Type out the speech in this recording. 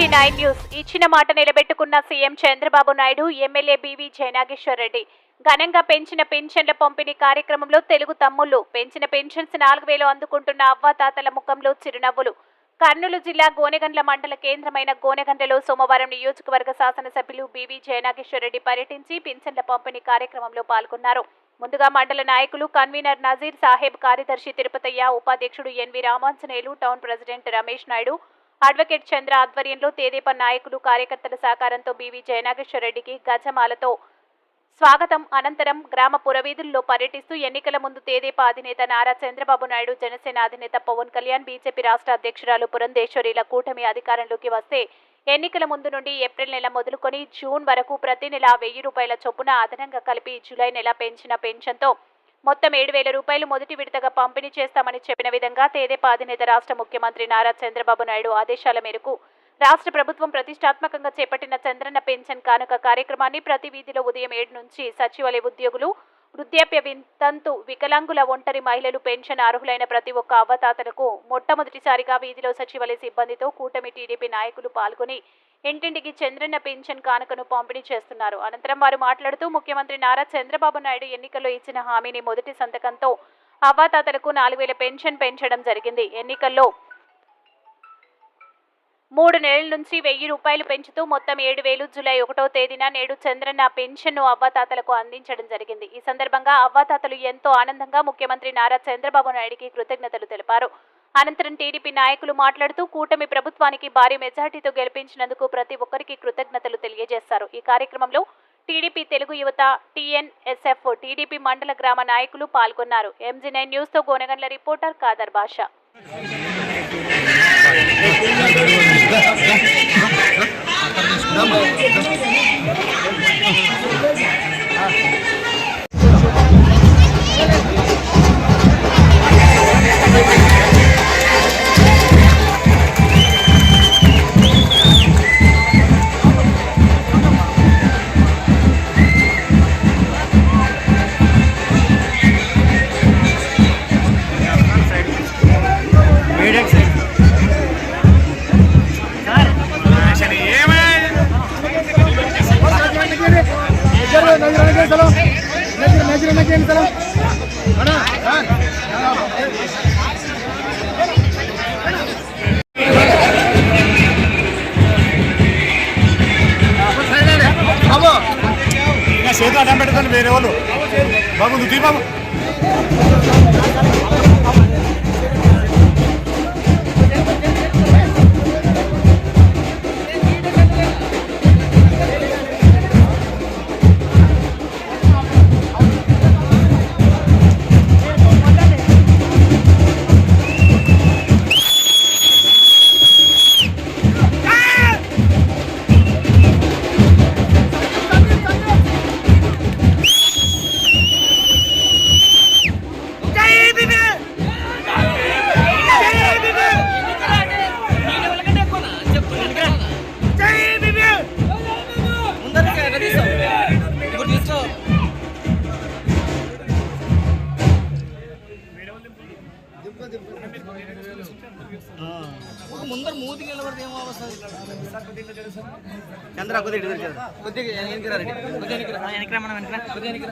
Nine news. ఇచ్చిన మాట నిలబెట్టుకున్న CM Chandrababu Naidu MLA BV Jayanageswar Reddy. ఘనంగా పెంచిన పెన్షన్ల పంపిణీ కార్యక్రమంలో తెలుగు తమ్ముళ్ళు పెంచిన పెన్షన్స్ నాలుగు వేలు అందుకుంటున్న అవ్వాతాతల ముఖంలో చిరునవ్వులు. కర్నూలు జిల్లా గోనెగండ్ల మండల కేంద్రమైన గోనెగండ్లలో సోమవారం నియోజకవర్గ శాసనసభ్యులు బీవీ జయనాగేశ్వర్ రెడ్డి పర్యటించి పెన్షన్ల పంపిణీ కార్యక్రమంలో పాల్గొన్నారు. ముందుగా మండల నాయకులు కన్వీనర్ నజీర్ సాహెబ్ కార్యదర్శి తిరుపతయ్య ఉపాధ్యక్షుడు NV Ramanjaneyulu town president Ramesh Naidu advocate Chandra ఆధ్వర్యంలో తేదేపా నాయకులు కార్యకర్తల సహకారంతో బీవీ జయనాగేశ్వర రెడ్డికి గజమాలతో స్వాగతం. అనంతరం గ్రామ పురవీధుల్లో పర్యటిస్తూ ఎన్నికల ముందు తేదేపా అధినేత నారా చంద్రబాబు నాయుడు జనసేన అధినేత పవన్ కళ్యాణ్ బీజేపీ రాష్ట్ర అధ్యక్షురాలు పురంధేశ్వరిల కూటమి అధికారంలోకి వస్తే ఎన్నికల ముందు నుండి ఏప్రిల్ నెల మొదలుకొని జూన్ వరకు ప్రతి నెల వెయ్యి రూపాయల చొప్పున అదనంగా కలిపి జూలై నెల పెంచిన పెన్షన్తో మొత్తం ఏడు వేల రూపాయలు మొదటి విడతగా పంపిణీ చేస్తామని చెప్పిన విధంగా తేదేపా అధినేత రాష్ట్ర ముఖ్యమంత్రి నారా చంద్రబాబు నాయుడు ఆదేశాల మేరకు రాష్ట్ర ప్రభుత్వం ప్రతిష్టాత్మకంగా చేపట్టిన చంద్రన్న పెన్షన్ కానుక కార్యక్రమాన్ని ప్రతి వీధిలో ఉదయం ఏడు నుంచి సచివాలయ ఉద్యోగులు వృద్ధాప్య వింతంతు వికలాంగుల ఒంటరి మహిళలు పెన్షన్ అర్హులైన ప్రతి ఒక్క అవ్వతాతలకు మొట్టమొదటిసారిగా వీధిలో సచివాలయ సిబ్బందితో కూటమి టీడీపీ నాయకులు పాల్గొని ఇంటింటికి చంద్రన్న పెన్షన్ కానుకను పంపిణీ చేస్తున్నారు. అనంతరం వారు మాట్లాడుతూ ముఖ్యమంత్రి నారా చంద్రబాబు నాయుడు ఎన్నికల్లో ఇచ్చిన హామీని మొదటి సంతకంతో అవ్వాతాతలకు నాలుగు వేల పెన్షన్ పెంచడం జరిగింది. ఎన్నికల్లో మూడు నెలల నుంచి వెయ్యి రూపాయలు పెంచుతూ మొత్తం ఏడు వేలు జూలై ఒకటో తేదీన నేడు చంద్రన్న పెన్షన్ను అవ్వాతాతలకు అందించడం జరిగింది. ఈ సందర్భంగా అవ్వాతాతలు ఎంతో ఆనందంగా ముఖ్యమంత్రి నారా చంద్రబాబు నాయుడికి కృతజ్ఞతలు తెలిపారు. అనంతరం టీడీపీ నాయకులు మాట్లాడుతూ కూటమి ప్రభుత్వానికి భారీ మెజార్టీతో గెలిపించినందుకు ప్రతి ఒక్కరికి కృతజ్ఞతలు తెలియజేశారు. ఈ కార్యక్రమంలో టీడీపీ తెలుగు యువత టీఎన్ఎస్ఎఫ్ టీడీపీ మండల గ్రామ నాయకులు పాల్గొన్నారు. ఎంజీ నైన్ న్యూస్తో గోనగండ్ల రిపోర్టర్ కాదర్ బాషా. ఇంకా చేతులు అడ్డం పెడతాను వేరే వాళ్ళు. బాబు నువ్వు తీ బాబు. ముందర మూతికి నిలబడితే ఏమో వస్తుంది చంద్ర కొద్దిగా ఇటు తిరిగి కొద్దిగా వెనక్కి రా రెడ్డి. కొద్దిగా వెనక్కి రా. ఆ, వెనక్కి రా మనం వెనక్కి రా. కొద్దిగా వెనక్కి